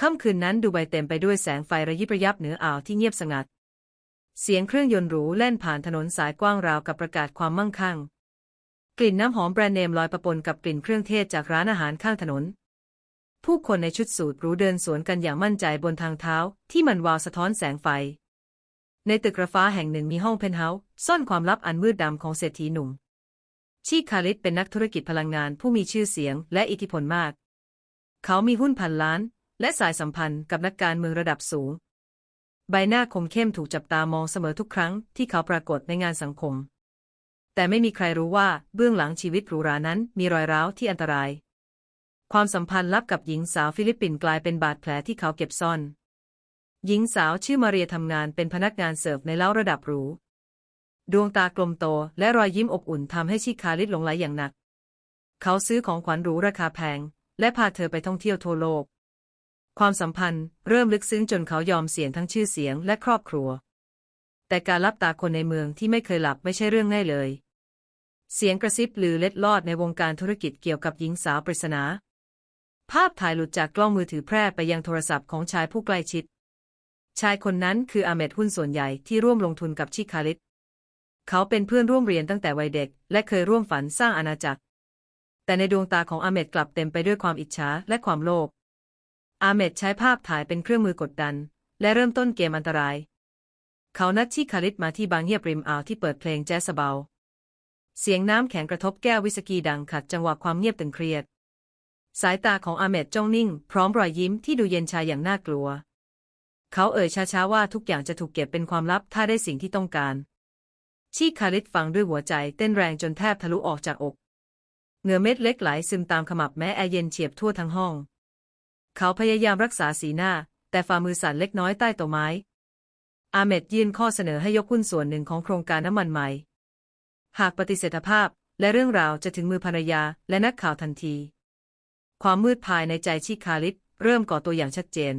ค่ำคืนนั้นดูไบเต็มไปด้วยแสงไฟระยิบระยับเหนืออ่าวที่เงียบสงัด เสียงเครื่องยนต์หรูแล่นผ่านถนนสายกว้างราวกับประกาศความมั่งคั่ง กลิ่นน้ำหอมแบรนด์เนมลอยประปนกับกลิ่นเครื่องเทศจากร้านอาหารข้างถนน ผู้คนในชุดสูทหรูเดินสวนกันอย่างมั่นใจบนทางเท้า ที่มันวาวสะท้อนแสงไฟ ในตึกระฟ้าแห่งหนึ่งมีห้องเพนท์เฮาส์ซ่อนความลับอันมืดดำของเศรษฐีหนุ่ม ชีคาลิดเป็นนักธุรกิจพลังงานผู้มีชื่อเสียงและอิทธิพลมาก เขามีหุ้นพันล้าน และสายสัมพันธ์กับนักการเมืองระดับสูง ใบหน้าคมเข้มถูกจับตามองเสมอทุกครั้งที่เขาปรากฏในงานสังคม แต่ไม่มีใครรู้ว่าเบื้องหลังชีวิตหรูหรานั้นมีรอยร้าวที่อันตราย ความสัมพันธ์ลับกับหญิงสาวฟิลิปปินส์กลายเป็นบาดแผลที่เขาเก็บซ่อน หญิงสาวชื่อมาเรียทำงานเป็นพนักงานเสิร์ฟในเล้าระดับหรูดวงตากลมโตและรอยยิ้มอบอุ่นทำให้ชิคาลิดหลงไหลอย่างหนัก เขาซื้อของขวัญหรูราคาแพง และพาเธอไปท่องเที่ยวทั่วโลก ความสัมพันธ์เริ่มลึกซึ้งจนเขายอมเสี่ยงทั้งชื่อเสียงและครอบครัว แต่การลับตาคนในเมืองที่ไม่เคยหลับไม่ใช่เรื่องง่ายเลย เสียงกระซิบลือเล็ดลอดในวงการธุรกิจเกี่ยวกับหญิงสาวปริศนา ภาพถ่ายหลุดจากกล้องมือถือแพร่ไปยังโทรศัพท์ของชายผู้ใกล้ชิด ชายคนนั้นคืออาเมดหุ้นส่วนใหญ่ที่ร่วมลงทุนกับชิคาลิดเขาเป็นเพื่อนร่วมเรียนตั้งแต่วัยเด็ก และเคยร่วมฝันสร้างอาณาจักร แต่ในดวงตาของอาเมดกลับเต็มไปด้วยความอิจฉาและความโลภ อาเมดใช้ภาพถ่ายเป็นเครื่องมือกดดัน และเริ่มต้นเกมอันตราย เขานัดชิคาลิดมาที่บางเงียบริมอ่าวที่เปิดเพลงแจ๊สเบา เสียงน้ำแข็งกระทบแก้ววิสกี้ดังขัดจังหวะความเงียบตึงเครียด สายตาของอาเมดจ้องนิ่ง พร้อมรอยยิ้มที่ดูเย็นชาอย่างน่ากลัว เขาเอ่ยช้าๆว่าทุกอย่างจะถูกเก็บเป็นความลับถ้าได้สิ่งที่ต้องการ ชีคาลิดฟังด้วยหัวใจเต้นแรงจนแทบทะลุออกจากอก เหงื่อเม็ดเล็กไหลซึมตามขมับแม้แอร์เย็นเฉียบทั่วทั้งห้อง เขาพยายามรักษาสีหน้า แต่ฝ่ามือสั่นเล็กน้อยใต้ต๊ะไม้ อาเมดยื่นข้อเสนอให้ยกหุ้นส่วนหนึ่งของโครงการน้ำมันใหม่ หากปฏิเสธภาพและเรื่องราวจะถึงมือภรรยาและนักข่าวทันที ความมืดภายในใจชิคาลิดเริ่มก่อตัวอย่างชัดเจน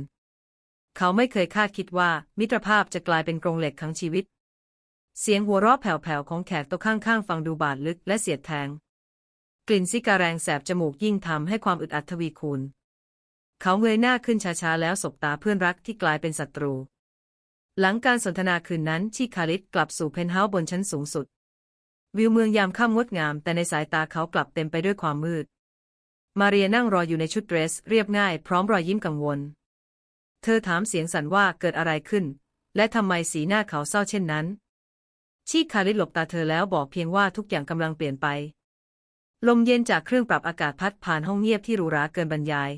เขาไม่เคยคาดคิดว่ามิตรภาพจะกลายเป็นกรงเหล็กทั้งชีวิต เสียงหัวเราะแผ่วๆของแขกโต๊ะข้างๆฟังดูบาดลึกและเสียดแทง กลิ่นซิการแรงแสบจมูกยิ่งทำให้ความอึดอัดทวีคูณ เขาเงยหน้าขึ้นช้าๆแล้วสบตาเพื่อนรักที่กลายเป็นศัตรู หลังการสนทนาคืนนั้นชิคาลิดกลับสู่เพนท์เฮาส์บนชั้นสูงสุด วิวเมืองยามค่ำงดงาม แต่ในสายตาเขากลับเต็มไปด้วยความมืด มาเรียนั่งรออยู่ในชุดเดรส เรียบง่ายพร้อมรอยยิ้มกังวล เธอถามเสียงสั่นว่าเกิดอะไรขึ้น และทำไมสีหน้าเขาเศร้าเช่นนั้น ชีคาลิดหลบตาเธอแล้วบอกเพียงว่าทุกอย่างกำลังเปลี่ยนไป ลมเย็นจากเครื่องปรับอากาศพัดผ่านห้องเงียบที่หรูหราเกินบรรยาย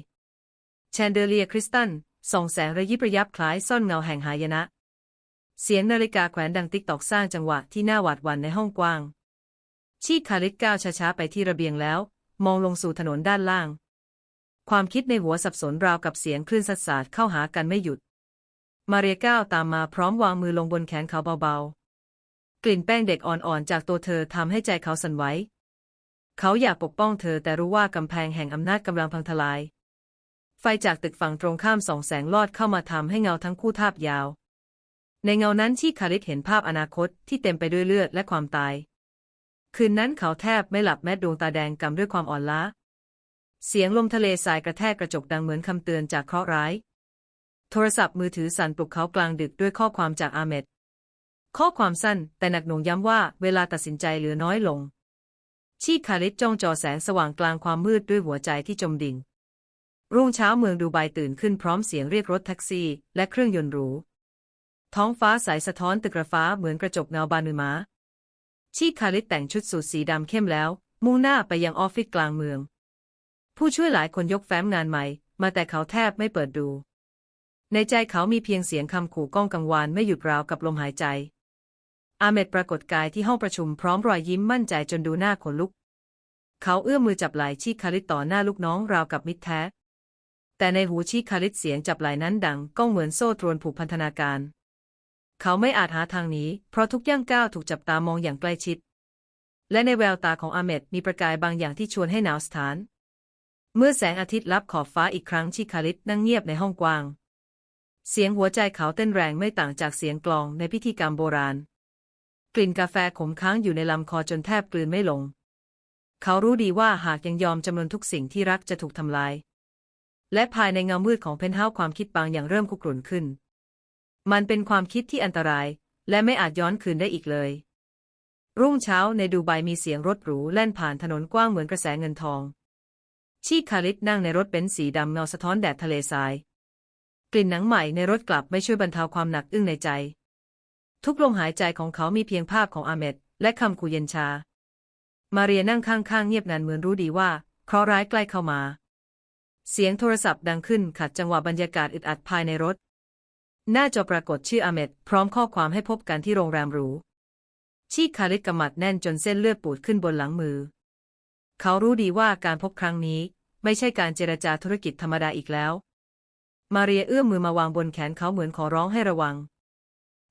แชนเดเลียคริสตัลส่องแสงระยิบระยับคล้ายซ่อนเงาแห่งหายนะ เสียงนาฬิกาแขวนดังติ๊กตอกสร้างจังหวะที่น่าหวาดหวั่นในห้องกว้าง ชีคาลิดก้าวช้าๆไปที่ระเบียงแล้ว มองลงสู่ถนนด้านล่าง ความคิดในหัวสับสนราวกับเสียงคลื่นสัดสาดเข้าหากันไม่หยุด มาเรียก้าวตามมาพร้อมวางมือลงบนแขนเขาเบาๆ กลิ่นแป้งเด็กอ่อนๆจากตัวเธอทำให้ใจเขาสั่นไหว เขาอยากปกป้องเธอแต่รู้ว่ากำแพงแห่งอำนาจกำลังพังทลาย ไฟจากตึกฝั่งตรงข้ามส่องแสงลอดเข้ามาทำให้เงาทั้งคู่ทาบยาว ในเงานั้นที่คาริสเห็นภาพอนาคตที่เต็มไปด้วยเลือดและความตาย คืนนั้นเขาแทบไม่หลับแม้ดวงตาแดงกำด้วยความอ่อนล้า เสียงลมทะเลทรายกระแทกกระจกดังเหมือนคำเตือนจากเคราะห์ร้าย โทรศัพท์มือถือสั่นปลุกเขากลางดึกด้วยข้อความจากอาเมดข้อความสั้นแต่หนักหน่วงย้ำว่าเวลาตัดสินใจเหลือน้อยลง ชีคาริสจ้องจอแสงสว่างกลางความมืดด้วยหัวใจที่จมดิ่ง รุ่งเช้าเมืองดูไบตื่นขึ้นพร้อมเสียงเรียกรถแท็กซี่ และเครื่องยนต์หรู ท้องฟ้าใสสะท้อนตึกระฟ้าเหมือนกระจกเงาบานมือม้าชีคาริสแต่งชุดสูทสีดำเข้มแล้ว มุ่งหน้าไปยังออฟฟิศกลางเมือง ผู้ช่วยหลายคนยกแฟ้มงานใหม่ มาแต่เขาแทบไม่เปิดดู ในใจเขามีเพียงเสียงคำขู่ก้องกังวานไม่หยุดราวกับลมหายใจ อาเมดปรากฏกายที่ห้องประชุมพร้อมรอยยิ้มมั่นใจจนดูหน้าขนลุก เขาเอื้อมมือจับไหล่ชีคาริสต่อหน้าลูกน้องราวกับมิตรแท้ แต่ในหูชีคาริสเสียงจับไหล่นั้นดังก้องเหมือนโซ่ตรวนผูกพันธนาการ เขาไม่อาจหาทางหนีเพราะทุกย่างก้าวถูกจับตามองอย่างใกล้ชิด และในแววตาของอาเมดมีประกายบางอย่างที่ชวนให้หนาวสถาน เมื่อแสงอาทิตย์ลับขอบฟ้าอีกครั้งชิคาริสนั่งเงียบในห้องกว้าง เสียงหัวใจเขาเต้นแรงไม่ต่างจากเสียงกลองในพิธีกรรมโบราณ กลิ่นกาแฟขมค้างอยู่ในลำคอจนแทบกลืนไม่ลง เขารู้ดีว่าหากยังยอมจำนนทุกสิ่งที่รักจะถูกทำลาย และภายในเงามืดของเพนท์เฮาส์ความคิดบางอย่างเริ่มคุกรุ่นขึ้น มันเป็นความคิดที่อันตราย และไม่อาจย้อนคืนได้อีกเลย รุ่งเช้าในดูไบมีเสียงรถหรูแล่นผ่านถนนกว้างเหมือนกระแสเงินทอง ชีคคาริสนั่งในรถเบนซ์สีดำเงาสะท้อนแดดทะเลทราย กลิ่นหนังใหม่ในรถกลับไม่ช่วยบรรเทาความหนักอึ้งในใจ ทุกลมหายใจของเขามีเพียงภาพของอาเมดและคำขู่เย็นชา มาเรียนั่งข้างๆเงียบงันเหมือนรู้ดีว่าเคราะห์ร้ายใกล้เข้ามา เสียงโทรศัพท์ดังขึ้นขัดจังหวะบรรยากาศอึดอัดภายในรถ หน้าจอปรากฏชื่ออาเมดพร้อมข้อความให้พบกันที่โรงแรมหรู ชีคคาริสกำมัดแน่นจนเส้นเลือดปูดขึ้นบนหลังมือ เขารู้ดีว่าการพบครั้งนี้ ไม่ใช่การเจรจาธุรกิจธรรมดาอีกแล้ว มาเรียเอื้อมมือมาวางบนแขนเขาเหมือนขอร้องให้ระวัง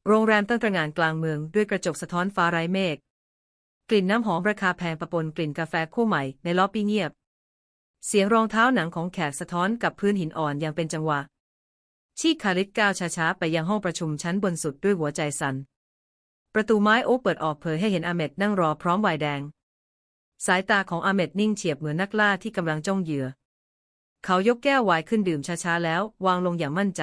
โรงแรมตั้งตระงานกลางเมืองด้วยกระจกสะท้อนฟ้าไร้เมฆกลิ่นน้ำหอมราคาแพงปะปนกลิ่นกาแฟคู่ใหม่ในล็อบบี้เงียบ เสียงรองเท้าหนังของแขกสะท้อนกับพื้นหินอ่อนอย่างเป็นจังหวะ ชีคาริสก้าวช้าๆ ไปยังห้องประชุมชั้นบนสุดด้วยหัวใจสัน่น ประตูไม้โอ๊กเปิดออกเผยให้เห็นอาเมดนั่งรอพร้อมวน์แดง สายตาของอาเมดนิ่งเฉียบเหมือนนักล่าที่กำลังจ้องเหยื่อ เขายกแก้ววน์ขึ้นดื่มช้าๆ แล้ววางลงอย่างมั่นใจ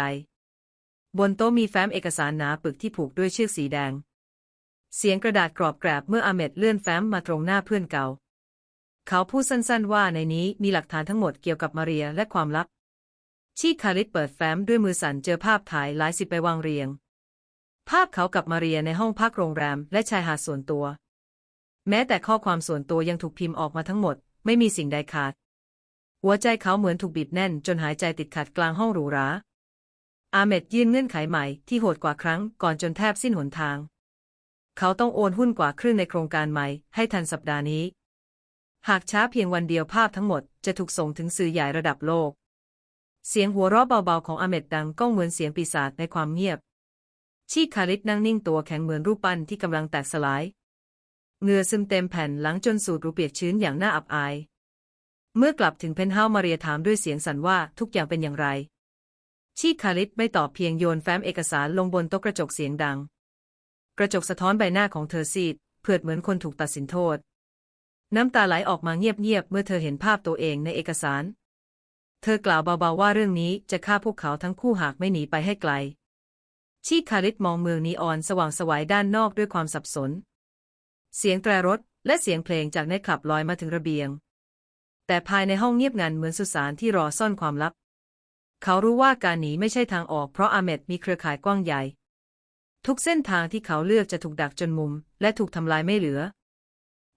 บนโต๊ะมีแฟ้มเอกสารหนาปึกที่ผูกด้วยเชือกสีแดง เสียงกระดาษกรอบแกรบเมื่ออาเมดเลื่อนแฟ้มมาตรงหน้าเพื่อนเก่า เขาพูดสั้นๆว่าในนี้มีหลักฐานทั้งหมดเกี่ยวกับมาเรียและความลับชีคาริสเปิดแฟ้มด้วยมือสั่นเจอภาพถ่ายหลายสิบไปวางเรียง ภาพเขากับมาเรียในห้องพักโรงแรมและชายหาดส่วนตัว แม้แต่ข้อความส่วนตัวยังถูกพิมพ์ออกมาทั้งหมด ไม่มีสิ่งใดขาด หัวใจเขาเหมือนถูกบีบแน่น จนหายใจติดขัดกลางห้องหรูหรา อาเมดยื่นเงื่อนไขใหม่ที่โหดกว่าครั้งก่อนจนแทบสิ้นหนทาง เขาต้องโอนหุ้นกว่าครึ่งในโครงการใหม่ให้ทันสัปดาห์นี้ หากช้าเพียงวันเดียวภาพทั้งหมดจะถูกส่งถึงสื่อใหญ่ระดับโลก เสียงหัวเราะเบาๆของอเมดดังก้องเหมือนเสียงปีศาจในความเงียบ ชีคาริสนั่งนิ่งตัวแข็งเหมือนรูปปั้นที่กำลังแตกสลายเหงื่อซึมเต็มแผ่นหลังจนสูดรูเปียกชื้นอย่างน่าอับอาย เมื่อกลับถึงเพนเฮามาเรียถามด้วยเสียงสั่นว่าทุกอย่างเป็นอย่างไร ชีคาริสไม่ตอบเพียงโยนแฟ้มเอกสารลงบนโต๊ะกระจกเสียงดัง กระจกสะท้อนใบหน้าของเธอซีดเผือดเหมือนคนถูกตัดสินโทษ น้ำตาไหลออกมาเงียบๆเมื่อเธอเห็นภาพตัวเองในเอกสาร เธอกล่าวเบาๆว่าเรื่องนี้จะฆ่าพวกเขาทั้งคู่หากไม่หนีไปให้ไกล ชีคาริสมองเมืองนีออนสว่างสวัยด้านนอกด้วยความสับสน เสียงแตรรถและเสียงเพลงจากในคลับลอยมาถึงระเบียง แต่ภายในห้องเงียบงันเหมือนสุสานที่รอซ่อนความลับ เขารู้ว่าการหนีไม่ใช่ทางออกเพราะอาเมดมีเครือข่ายกว้างใหญ่ ทุกเส้นทางที่เขาเลือกจะถูกดักจนมุม และถูกทำลายไม่เหลือ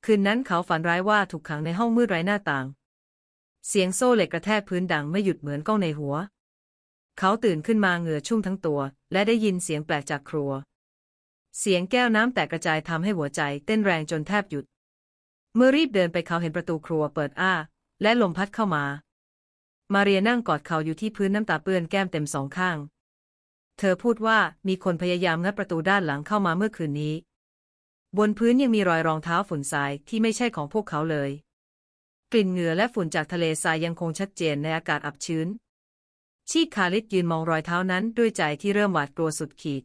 คืนนั้นเขาฝันร้ายว่าถูกขังในห้องมืดไร้หน้าต่าง เสียงโซ่เหล็กกระแทกพื้นดังไม่หยุดเหมือนก้องในหัว เขาตื่นขึ้นมาเหงื่อชุ่มทั้งตัว และได้ยินเสียงแปลกจากครัว เสียงแก้วน้ำแตกกระจายทำให้หัวใจเต้นแรงจนแทบหยุด เมื่อรีบเดินไปเขาเห็นประตูครัวเปิดอ้า และลมพัดเข้ามา มาเรียนั่งกอดเขาอยู่ที่พื้นน้ำตาเปื้อนแก้มเต็มสองข้าง เธอพูดว่ามีคนพยายามงัดประตูด้านหลังเข้ามาเมื่อคืนนี้ บนพื้นยังมีรอยรองเท้าฝุ่นทรายที่ไม่ใช่ของพวกเขาเลย กลิ่นเหงื่อและฝุ่นจากทะเลทรายยังคงชัดเจนในอากาศอับชื้น ชีคาริสยืนมองรอยเท้านั้นด้วยใจที่เริ่มหวาดกลัวสุดขีด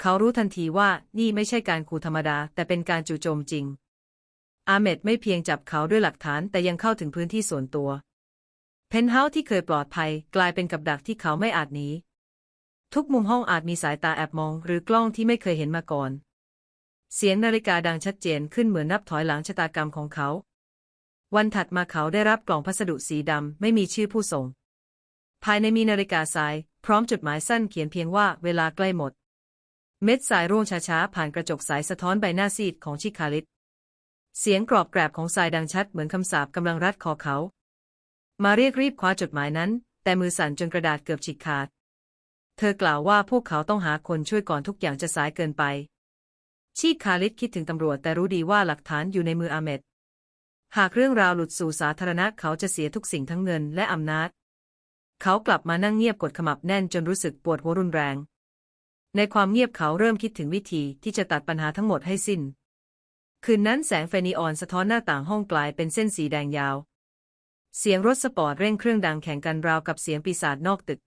เขารู้ทันทีว่านี่ไม่ใช่การขู่ธรรมดา แต่เป็นการจู่โจมจริง อาเมดไม่เพียงจับเขาด้วยหลักฐานแต่ยังเข้าถึงพื้นที่ส่วนตัว เพนท์เฮาส์ที่เคยปลอดภัยกลายเป็นกับดักที่เขาไม่อาจหนีทุกมุมห้องอาจมีสายตาแอบมอง หรือกล้องที่ไม่เคยเห็นมาก่อน เสียงนาฬิกาดังชัดเจนขึ้นเหมือนนับถอยหลังชะตากรรมของเขา วันถัดมาเขาได้รับกล่องพัสดุสีดำไม่มีชื่อผู้ส่ง ภายในมีนาฬิกาทราย พร้อมจดหมายสั้นเขียนเพียงว่าเวลาใกล้หมด เม็ดสายร่วงช้าๆผ่านกระจกสายสะท้อนใบหน้าซีดของชิคาริสเสียงกรอบแกรบของสายดังชัดเหมือนคำสาปกำลังรัดคอเขา มาเรียกรีบคว้าจดหมายนั้น แต่มือสั่นจนกระดาษเกือบฉีกขาด เธอกล่าวว่าพวกเขาต้องหาคนช่วยก่อนทุกอย่างจะสายเกินไป ชีคาริสคิดถึงตำรวจแต่รู้ดีว่าหลักฐานอยู่ในมืออาเมดหากเรื่องราวหลุดสู่สาธารณะเขาจะเสียทุกสิ่งทั้งเงินและอำนาจ เขากลับมานั่งเงียบกดขมับแน่นจนรู้สึกปวดหัวรุนแรง ในความเงียบเขาเริ่มคิดถึงวิธีที่จะตัดปัญหาทั้งหมดให้สิ้น คืนนั้นแสงไฟนีออนสะท้อนหน้าต่างห้องกลายเป็นเส้นสีแดงยาว เสียงรถสปอร์ตเร่งเครื่องดังแข่งกันราวกับเสียงปีศาจนอกตึก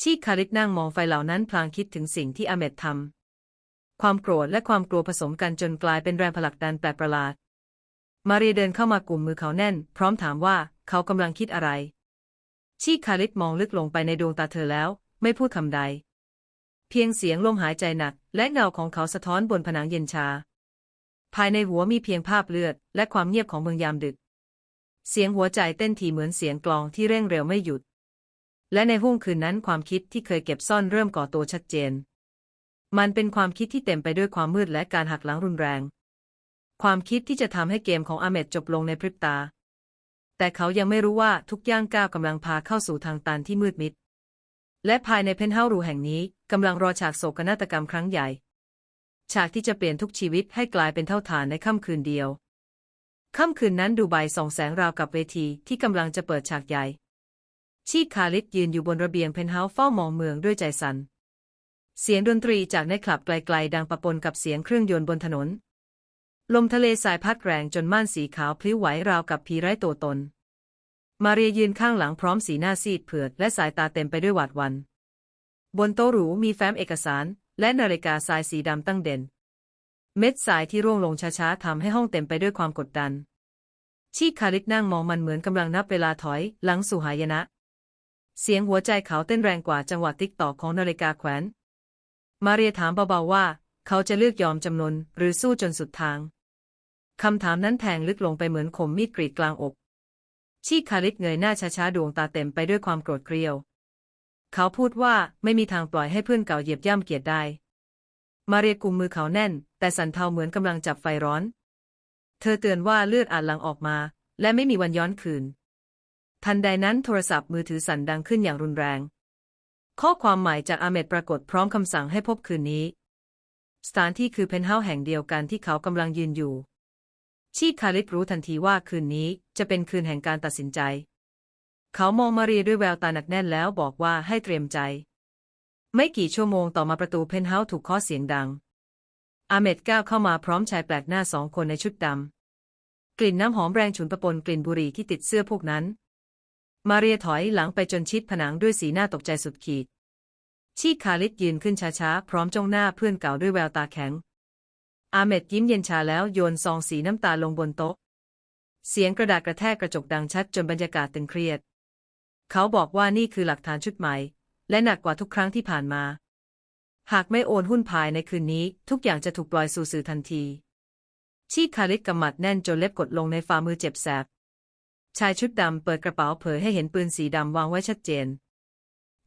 ชีคาริสนั่งมองไฟเหล่านั้นพลางคิดถึงสิ่งที่อาเมดทำ ความโกรธและความกลัวผสมกันจนกลายเป็นแรงผลักดันแปลกประหลาด มาเรียเดินเข้ามากลุ่มมือเขาแน่น พร้อมถามว่าเขากำลังคิดอะไร ชีคาริสมองลึกลงไปในดวงตาเธอแล้ว ไม่พูดคำใด เพียงเสียงลมหายใจหนัก และเงาของเขาสะท้อนบนผนังเย็นชา ภายในหัวมีเพียงภาพเลือด และความเงียบของเมืองยามดึก เสียงหัวใจเต้นถี่เหมือนเสียงกลองที่เร่งเร็วไม่หยุด และในห้วงคืนนั้นความคิดที่เคยเก็บซ่อนเริ่มก่อตัวชัดเจน มันเป็นความคิดที่เต็มไปด้วยความมืดและการหักหลังรุนแรง ความคิดที่จะทำให้เกมของอาเมดจบลงในพริบตา แต่เขายังไม่รู้ว่าทุกย่างก้าวกำลังพาเข้าสู่ทางตันที่มืดมิด และภายในเพนท์เฮาส์รูแห่งนี้กำลังรอฉากโศกนาฏกรรมครั้งใหญ่ ฉากที่จะเปลี่ยนทุกชีวิตให้กลายเป็นเท่าฐานในค่ำคืนเดียว ค่ำคืนนั้นดูใบส่องแสงราวกับเวทีที่กำลังจะเปิดฉากใหญ่ชีคคาลิดยืนอยู่บนระเบียงเพนท์เฮาส์เฝ้ามองเมืองด้วยใจสัน่น เสียงดนตรีจากในคลับไกลๆ ดังปะปนกับเสียงเครื่องยนต์บนถนน ลมทะเลสายพัดแรงจนม่านสีขาวพลิ้วไหวราวกับผีไร้ตัวตน มาเรียยืนข้างหลังพร้อมสีหน้าซีดเผือดและสายตาเต็มไปด้วยหวาดวัน บนโต๊ะหรูมีแฟ้มเอกสาร และนาฬิกาทรายสีดำตั้งเด่น เม็ดสายที่ร่วงลงช้าๆทำให้ห้องเต็มไปด้วยความกดดัน ชีคาริกนั่งมองมันเหมือนกำลังนับเวลาถอยหลังสู่หายนะ เสียงหัวใจเขาเต้นแรงกว่าจังหวะติ๊กตอกของนาฬิกาแขวน มาเรียถามเบาๆว่า เขาจะเลือกยอมจำนนหรือสู้จนสุดทาง คำถามนั้นแทงลึกลงไปเหมือนคมมีดกรีดกลางอก ชีคาริกเงยหน้าช้าๆดวงตาเต็มไปด้วยความโกรธเกรียว เขาพูดว่าไม่มีทางปล่อยให้เพื่อนเก่าเหยียบย่ำเกียรติได้ มาเรียกุมมือเขาแน่น แต่สันเทาเหมือนกำลังจับไฟร้อน เธอเตือนว่าเลือดอาจหลั่งออกมา และไม่มีวันย้อนคืน ทันใดนั้นโทรศัพท์มือถือสั่นดังขึ้นอย่างรุนแรง ข้อความใหม่จากอาเมดปรากฏพร้อมคำสั่งให้พบคืนนี้ สถานที่คือเพนท์เฮาส์แห่งเดียวกันที่เขากำลังยืนอยู่ ชีคาริสรู้ทันทีว่าคืนนี้จะเป็นคืนแห่งการตัดสินใจ เขามองมาเรียด้วยแววตาหนักแน่นแล้วบอกว่าให้เตรียมใจ ไม่กี่ชั่วโมงต่อมาประตูเพนท์เฮาส์ถูกเคาะเสียงดัง อาเมดก้าวเข้ามาพร้อมชายแปลกหน้าสองคนในชุดดำกลิ่นน้ำหอมแรงฉุนปะปนกลิ่นบุหรี่ที่ติดเสื้อพวกนั้น มาเรียถอยหลังไปจนชิดผนังด้วยสีหน้าตกใจสุดขีด ชีคาลิดยืนขึ้นช้าๆ พร้อมจ้องหน้าเพื่อนเก่าด้วยแววตาแข็ง อาเมดยิ้มเย็นชาแล้วโยนซองสีน้ำตาลงบนโต๊ะ เสียงกระดาษกระแทกกระจกดังชัดจนบรรยากาศตึงเครียด เขาบอกว่านี่คือหลักฐานชุดใหม่ และหนักกว่าทุกครั้งที่ผ่านมา หากไม่โอนหุ้นภายในคืนนี้ ทุกอย่างจะถูกปล่อยสู่สื่อทันที ชีคาลิดกำมัดแน่นจนเล็บกดลงในฝ่ามือเจ็บแสบ ชายชุดดำเปิดกระเป๋าเผยให้เห็นปืนสีดำวางไว้ชัดเจน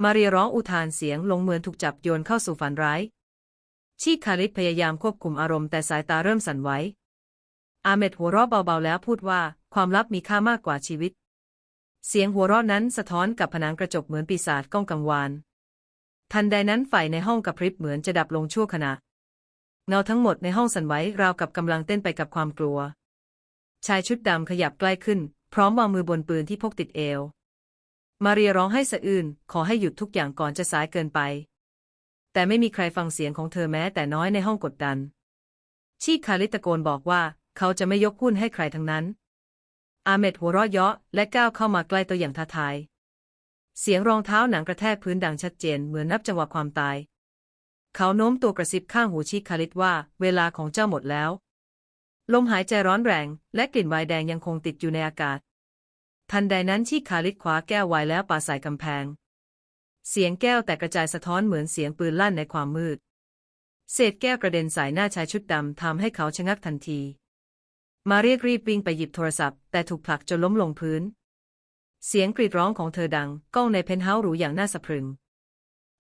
มาเรียร้องอุทานเสียงลงเหมือนถูกจับโยนเข้าสู่ฝันร้าย ชีคาลิดพยายามควบคุมอารมณ์แต่สายตาเริ่มสั่นไหวอาเมดหัวเราะเบาๆแล้วพูดว่าความลับมีค่ามากกว่าชีวิต เสียงหัวเราะนั้นสะท้อนกับผนังกระจกเหมือนปีศาจก้องกังวาน ทันใดนั้นไฟในห้องกระพริบเหมือนจะดับลงชั่วขณะ เงาทั้งหมดในห้องสั่นไหวราวกับกำลังเต้นไปกับความกลัว ชายชุดดำขยับใกล้ขึ้น พร้อมวางมือบนปืนที่พกติดเอว มาเรียร้องให้สะอื้นขอให้หยุดทุกอย่างก่อนจะสายเกินไป แต่ไม่มีใครฟังเสียงของเธอแม้แต่น้อยในห้องกดดัน ชีคาลิตะโกนบอกว่าเขาจะไม่ยกหุ้นให้ใครทั้งนั้น อาเมดหัวเราะเยาะและก้าวเข้ามาใกล้ตัวอย่างท้าทาย เสียงรองเท้าหนังกระแทกพื้นดังชัดเจนเหมือนนับจังหวะความตาย เขาโน้มตัวกระซิบข้างหูชีคาลิตว่า เวลาของเจ้าหมดแล้ว ลมหายใจร้อนแรง และกลิ่นไวน์แดงยังคงติดอยู่ในอากาศ ทันใดนั้นชีคาลิตคว้าแก้วไวน์แล้วปาใส่กำแพง เสียงแก้วแตกกระจายสะท้อนเหมือนเสียงปืนลั่นในความมืด เศษแก้วกระเด็นใส่หน้าชายชุดดำทำให้เขาชะงักทันที มาเรียกรีบวิ่งไปหยิบโทรศัพท์ แต่ถูกผลักจนล้มลงพื้น เสียงกรีดร้องของเธอดังก้องในเพนท์เฮาส์หรูอย่างน่าสะพรึง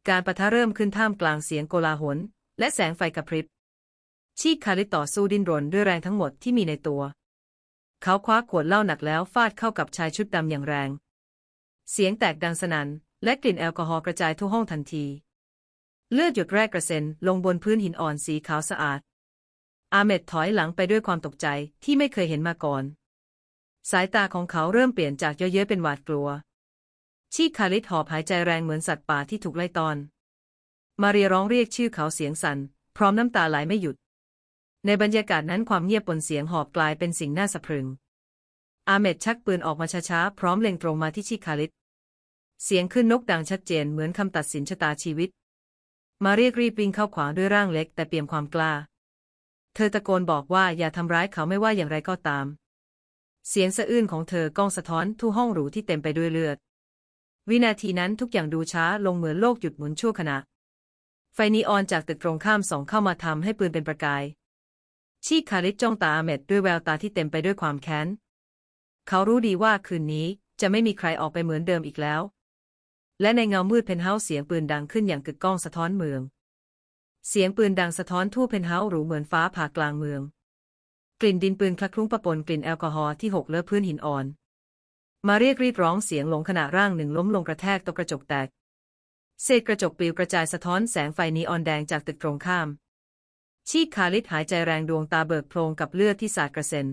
การประทะเริ่มขึ้นท่ามกลางเสียงโกลาหลและแสงไฟกระพริบ ชีคาลิตต่อสู้ดิ้นรนด้วยแรงทั้งหมดที่มีในตัว เขาคว้าขวดเหล้าหนักแล้วฟาดเข้ากับชายชุดดำอย่างแรง เสียงแตกดังสนั่นและกลิ่นแอลกอฮอล์กระจายทั่วห้องทันที เลือดหยดแรกกระเซ็นลงบนพื้นหินอ่อนสีขาวสะอาด อาเมดถอยหลังไปด้วยความตกใจที่ไม่เคยเห็นมาก่อน สายตาของเขาเริ่มเปลี่ยนจากเยอะๆเป็นหวาดกลัว ชีคาลิตหอบหายใจแรงเหมือนสัตว์ป่าที่ถูกไล่ตอน มาเรียร้องเรียกชื่อเขาเสียงสัน่นพร้อมน้ำตาไหลไม่หยุด ในบรรยากาศนั้นความเงียบปนเสียงหอบกลายเป็นสิ่งน่าสะพรึง อาเมดชักปืนออกมาช้าๆ พร้อมเล็งตรงมาที่ชีคาลิตเสียงขึ้นนกดังชัดเจนเหมือนคำตัดสินชะตาชีวิต มาเรียกรีบวิ่งเข้าขวางด้วยร่างเล็กแต่เปี่ยมความกล้า เธอตะโกนบอกว่าอย่าทำร้ายเขาไม่ว่าอย่างไรก็ตาม เสียงสะอื้นของเธอก้องสะท้อนทั่วห้องหรูที่เต็มไปด้วยเลือด วินาทีนั้นทุกอย่างดูช้าลงเหมือนโลกหยุดหมุนชั่วขณะ ไฟนีออนจากตึกตรงข้ามส่องเข้ามาทำให้ปืนเป็นประกาย ชีคคาริสจ้องตาอาเมดด้วยแววตาที่เต็มไปด้วยความแค้น เขารู้ดีว่าคืนนี้จะไม่มีใครออกไปเหมือนเดิมอีกแล้ว และในเงามืดเพนเฮาส์เสียงปืนดังขึ้นอย่างกึกก้องสะท้อนเมือง เสียงปืนดังสะท้อนทั่วเพนเฮาส์หรูเหมือนฟ้าผ่ากลางเมือง กลิ่นดินปืนคละคลุ้งปะปนกลิ่นแอลกอฮอล์ที่หกเลอะพื้นหินอ่อน มาเรียกรีดร้องเสียงหลงขณะร่างหนึ่งล้มลงกระแทกตกกระจกแตกเศษกระจกปลิวกระจายสะท้อนแสงไฟนีออนแดงจากตึกตรงข้าม ชีคคาลิดหายใจแรงดวงตาเบิกโพลงกับเลือดที่สาดกระเซ็น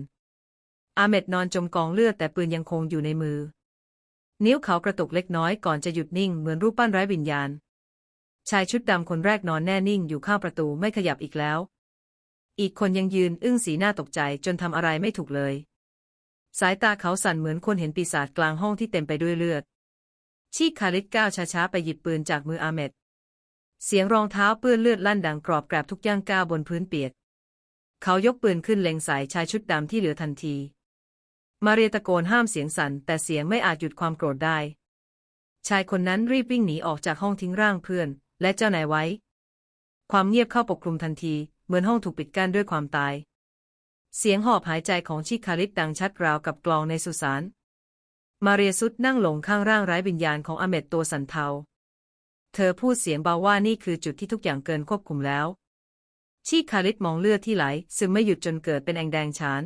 อาเมดนอนจมกองเลือดแต่ปืนยังคงอยู่ในมือ นิ้วเขากระตุกเล็กน้อยก่อนจะหยุดนิ่งเหมือนรูปปั้นไร้วิญญาณ ชายชุดดำคนแรกนอนแน่นิ่งอยู่ข้างประตูไม่ขยับอีกแล้ว อีกคนยังยืนอึ้งสีหน้าตกใจจนทำอะไรไม่ถูกเลย สายตาเขาสั่นเหมือนคนเห็นปีศาจกลางห้องที่เต็มไปด้วยเลือดชีคคาลิดก้าวช้าๆไปหยิบปืนจากมืออาเมด เสียงรองเท้าเปื้อนเลือดลั่นดังกรอบแกรบทุกย่างก้าวบนพื้นเปียก เขายกปืนขึ้นเล็งใส่ชายชุดดำที่เหลือทันที มาเรียตะโกนห้ามเสียงสั่นแต่เสียงไม่อาจหยุดความโกรธได้ ชายคนนั้นรีบวิ่งหนีออกจากห้องทิ้งร่างเพื่อน และเจ้านายไว้ ความเงียบเข้าปกคลุมทันที เหมือนห้องถูกปิดกั้นด้วยความตาย เสียงหอบหายใจของชิคาริตดังชัดราวกับกลองในสุสานมาเรียสุดนั่งลงข้างร่างไร้วิญญาณของอเมดตัวสันเทา เธอพูดเสียงเบาว่านี่คือจุดที่ทุกอย่างเกินควบคุมแล้ว ชีคาริตมองเลือดที่ไหล ซึมไม่หยุดจนเกิดเป็นแองแดงฉาน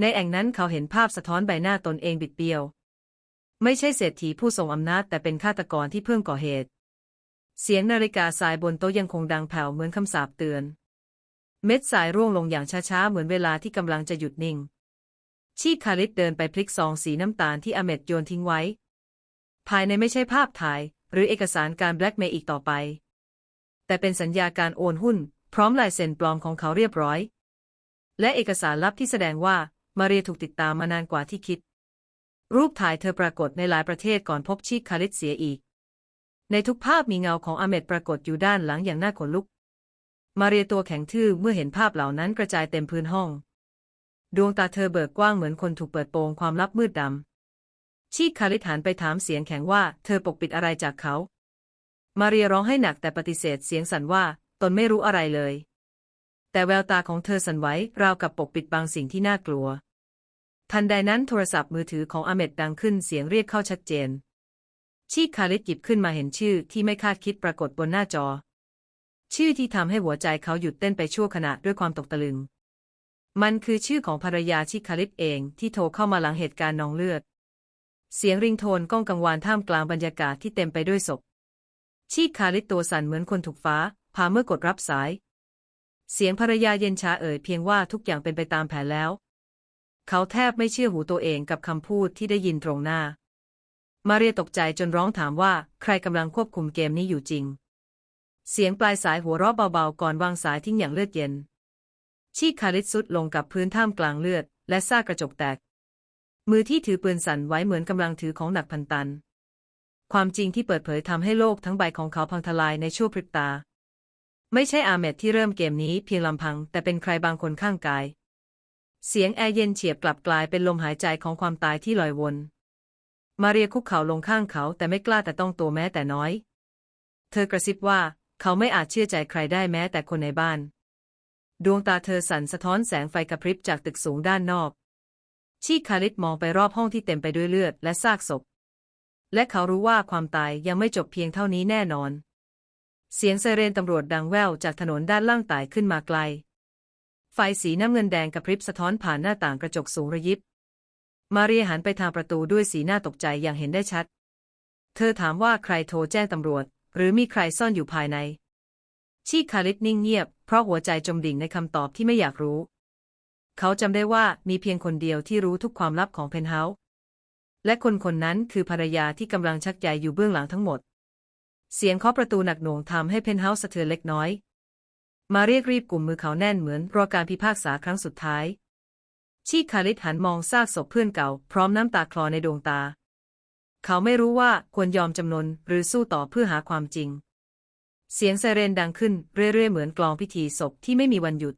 ในแองนั้นเขาเห็นภาพสะท้อนใบหน้าตนเองบิดเบี้ยว ไม่ใช่เศรษฐีผู้ทรงอำนาจแต่เป็นฆาตกรที่เพิ่งก่อเหตุ เสียงนาฬิกาสายบนโต๊ะยังคงดังแผ่วเหมือนคำสาปเตือน เม็ดสายร่วงลงอย่างช้าๆเหมือนเวลาที่กำลังจะหยุดนิ่ง ชีคาริตเดินไปพลิกซองสีน้ำตาลที่อเมดโยนทิ้งไว้ ภายในไม่ใช่ภาพถ่าย หรือเอกสารการแบล็กเมย์อีกต่อไป แต่เป็นสัญญาการโอนหุ้น พร้อมลายเซ็นปลอมของเขาเรียบร้อย และเอกสารลับที่แสดงว่ามาเรียถูกติดตามมานานกว่าที่คิด รูปถ่ายเธอปรากฏในหลายประเทศก่อนพบชีคคาริตเสียอีก ในทุกภาพมีเงาของอเมดปรากฏอยู่ด้านหลังอย่างน่าขนลุก มาเรียตัวแข็งทื่อเมื่อเห็นภาพเหล่านั้นกระจายเต็มพื้นห้อง ดวงตาเธอเบิกกว้างเหมือนคนถูกเปิดโปงความลับมืดดำ ชีคาริฐานไปถามเสียงแข็งว่า เธอปกปิดอะไรจากเขา มาเรียร้องให้หนักแต่ปฏิเสธเสียงสั่นว่า ตนไม่รู้อะไรเลย แต่แววตาของเธอสั่นไหวราวกับปกปิดบางสิ่งที่น่ากลัว ทันใดนั้นโทรศัพท์มือถือของอเมดดังขึ้นเสียงเรียกเข้าชัดเจน ชีคาริตหยิบขึ้นมาเห็นชื่อที่ไม่คาดคิดปรากฏบนหน้าจอ ชื่อที่ทำให้หัวใจเขาหยุดเต้นไปชั่วขณะด้วยความตกตะลึง มันคือชื่อของภรรยาชิคาริตเองที่โทรเข้ามาหลังเหตุการณ์นองเลือด เสียงริงโทนก้องกังวานท่ามกลางบรรยากาศที่เต็มไปด้วยศพ ชีคาริตตัวสั่นเหมือนคนถูกฟ้าพาเมื่อกดรับสาย เสียงภรรยาเย็นชาเอ่ยเพียงว่าทุกอย่างเป็นไปตามแผนแล้ว เขาแทบไม่เชื่อหูตัวเองกับคำพูดที่ได้ยินตรงหน้า มาเรียตกใจจนร้องถามว่าใครกำลังควบคุมเกมนี้อยู่จริง เสียงปลายสายหัวเราะเบาๆ ก่อนวางสายทิ้งอย่างเลือดเย็น ชีคาริตสุดลงกับพื้นท่ามกลางเลือด และซากกระจกแตก มือที่ถือปืนสั่นไว้เหมือนกำลังถือของหนักพันตัน ความจริงที่เปิดเผยทำให้โลกทั้งใบของเขาพังทลายในชั่วพริบตา ไม่ใช่อาเมดที่เริ่มเกมนี้เพียงลำพัง แต่เป็นใครบางคนข้างกาย เสียงแอร์เย็นเฉียบกลับกลายเป็นลมหายใจของความตายที่ลอยวน มาเรียคุกเข่าลงข้างเขาแต่ไม่กล้าแต่ต้องตัวแม้แต่น้อย เธอกระซิบว่าเขาไม่อาจเชื่อใจใครได้แม้แต่คนในบ้าน ดวงตาเธอสั่นสะท้อนแสงไฟกระพริบจากตึกสูงด้านนอก ชีคาริตมองไปรอบห้องที่เต็มไปด้วยเลือดและซากศพ และเขารู้ว่าความตายยังไม่จบเพียงเท่านี้แน่นอน เสียงไซเรนตำรวจดังแว่วจากถนนด้านล่างไต่ขึ้นมาไกล ไฟสีน้ำเงินแดงกระพริบสะท้อนผ่านหน้าต่างกระจกสูงระยิบ มาเรียหันไปทางประตูด้วยสีหน้าตกใจอย่างเห็นได้ชัด เธอถามว่าใครโทรแจ้งตำรวจ หรือมีใครซ่อนอยู่ภายในชีคาริตนิ่งเงียบ เพราะหัวใจจมดิ่งในคำตอบที่ไม่อยากรู้ เขาจำได้ว่ามีเพียงคนเดียวที่รู้ทุกความลับของเพนเฮาส์และคนคนนั้นคือภรรยาที่กำลังชักใยอยู่เบื้องหลังทั้งหมด เสียงเคาะประตูหนักหน่วงทำให้เพนเฮาส์สะเทือนเล็กน้อย มาเรียกรีบกลุ่มมือเขาแน่นเหมือนรอการพิพากษาครั้งสุดท้าย ชีคาริตหันมองซากศพเพื่อนเก่า พร้อมน้ำตาคลอในดวงตา เขาไม่รู้ว่าควรยอมจำนนหรือสู้ต่อเพื่อหาความจริง เสียงไซเรนดังขึ้นเรื่อยๆเหมือนกลองพิธีศพที่ไม่มีวันหยุด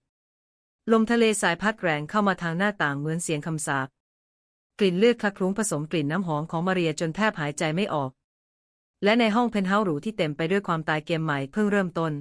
ลมทะเลสายพัดแรงเข้ามาทางหน้าต่างเหมือนเสียงคำสาปกลิ่นเลือดคละคลุ้งผสมกลิ่นน้ำหอมของมาเรียจนแทบหายใจไม่ออก และในห้องเพนท์เฮาส์หรูที่เต็มไปด้วยความตายเกมใหม่เพิ่งเริ่มต้น